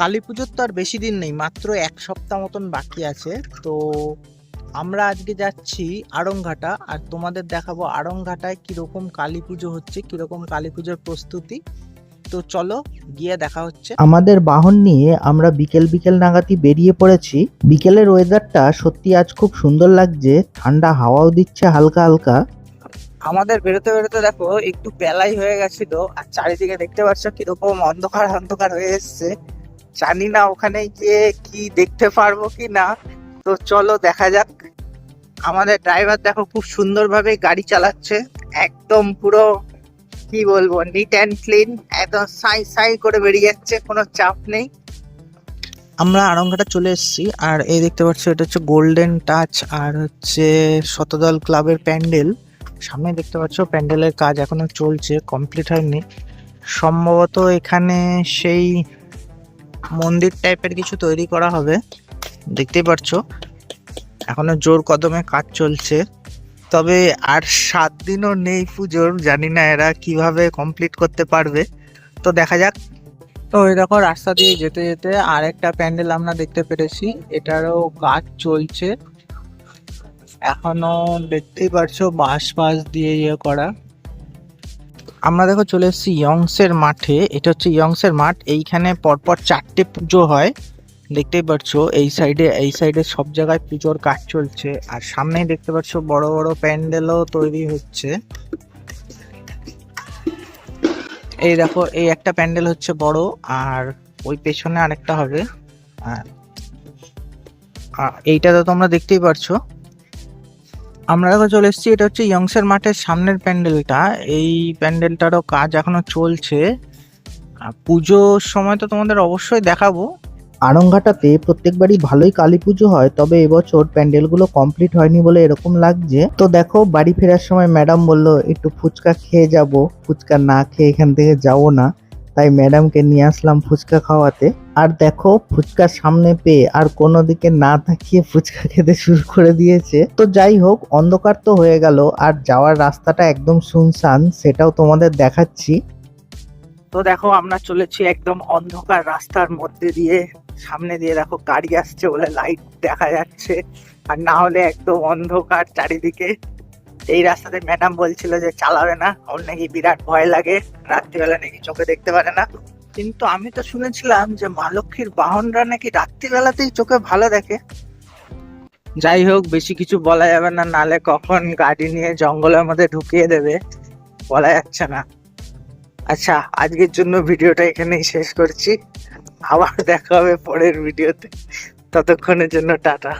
কালী পুজোর তো আর বেশি দিন নেই মাত্র এক সপ্তাহ মতন বাকি আছে। তো আমরা আজকে যাচ্ছি আড়ংঘাটা আর তোমাদের দেখাবো আড়ংঘাটায় কীরকম কালী পুজো হচ্ছে কীরকম কালী পুজোর প্রস্তুতি। তো চলো গিয়ে দেখা হচ্ছে। আমাদের বাহন নিয়ে আমরা বিকেল বিকেল নাগাদই বেরিয়ে পড়েছি। বিকেলের ওয়েদারটা সত্যি আজ খুব সুন্দর লাগছে ঠান্ডা হাওয়াও দিচ্ছে হালকা হালকা। আমাদের বেরোতে বেরোতে দেখো একটু বেলাই হয়ে গেছিল আর চারিদিকে দেখতে পাচ্ছ কীরকম অন্ধকার অন্ধকার হয়ে এসছে। জানি না ওখানে গিয়ে কি দেখতে পারব কি না। তো চলো দেখা যাক। আমাদের ড্রাইভার দেখো খুব সুন্দরভাবে গাড়ি চালাচ্ছে। একদম পুরো, কি বলব নিট অ্যান্ড ক্লিন একদম সাই সাই করে বেরিয়ে যাচ্ছে, কোনো চাপ নেই। আমরা আরঙ্গাটা চলে এসেছি, আর এই দেখতে পাচ্ছ, এটা হচ্ছে গোল্ডেন টাচ আর হচ্ছে শতদল ক্লাবের প্যান্ডেল। সামনে দেখতে পাচ্ছ, প্যান্ডেলের কাজ এখনও চলছে কমপ্লিট হয়নি। সম্ভবত এখানে সেই মন্দির টাইপের কিছু তৈরি করা হবে। দেখতেই পাচ্ছ এখনও জোর কদমে কাজ চলছে। তবে আর সাত দিনও নেই পুজোর, জানি না এরা কীভাবে কমপ্লিট করতে পারবে। তো দেখা যাক। তো এই দেখো, রাস্তা দিয়ে যেতে যেতে আরেকটা প্যান্ডেল আমরা দেখতে পেরেছি। এটারও কাজ চলছে। এখনও দেখতেই পারছ বাঁশ বাঁশ দিয়ে ইয়ে করা। আমরা দেখো চলে এসেছি ইয়ংসের মাঠে। এটা হচ্ছে ইয়ংসের মাঠ। এইখানে পরপর চারটে পুজো হয়। দেখতেই পারছ এই সাইডে এই সাইডে সব জায়গায় পুজোর কাজ চলছে। আর সামনেই দেখতে পাচ্ছ, বড় বড় প্যান্ডেলও তৈরি হচ্ছে। এই দেখো, এই একটা প্যান্ডেল হচ্ছে বড়, আর ওই পেছনে আরেকটা হবে। আর আর এইটা তো তোমরা দেখতেই পারছ। আমরা দেখো চলে এসেছি, এটা হচ্ছে ইয়ংসের মাঠের সামনের প্যান্ডেলটা। এই প্যান্ডেলটারও কাজ এখনও চলছে। পুজোর সময় তো তোমাদের অবশ্যই দেখাবো। আড়ংঘাটাতে প্রত্যেকবারই ভালোই কালী পুজো হয়, তবে এবছর প্যান্ডেলগুলো কমপ্লিট হয়নি বলে এরকম লাগছে। তো দেখো, বাড়ি ফেরার সময় ম্যাডাম বলল, একটু ফুচকা খেয়ে যাব, ফুচকা না খেয়ে এখান থেকে যাব না। তাই ম্যাডামকে নিয়ে আসলাম ফুচকা খাওয়াতে। আর দেখো ফুচকা সামনে পেয়ে আর কোনো দিকে না তাকিয়ে ফুচকা খেতে শুরু করে দিয়েছে। তো যাই হোক, অন্ধকার তো হয়ে গেল আর যাওয়ার রাস্তাটা একদম শুনশান, সেটাও তোমাদের দেখাচ্ছি। তো দেখো, আমরা চলেছি একদম অন্ধকার রাস্তার মধ্যে দিয়ে। সামনে দিয়ে দেখো, গাড়ি আসছে বলে লাইট দেখা যাচ্ছে। আর না হলে একদম অন্ধকার চারিদিকে। এই রাস্তাতে ম্যাডাম বলছিল যে চালাবে না, ওর নাকি বিরাট ভয় লাগে, রাত্রিবেলা নাকি চোখে দেখতে পারে না। কিন্তু আমি তো শুনেছিলাম যে মা লক্ষ্মীর বাহনরা নাকি রাত্রিবেলাতেই চোখে ভালো দেখে। যাই হোক, বেশি কিছু বলা যাবে না, নালে কখন গাড়ি নিয়ে জঙ্গলের মধ্যে ঢুকিয়ে দেবে, বলা যাচ্ছে না। আচ্ছা আজকের জন্য ভিডিওটা এখানেই শেষ করছি। আবার দেখা হবে পরের ভিডিওতে। ততক্ষণের জন্য টাটা।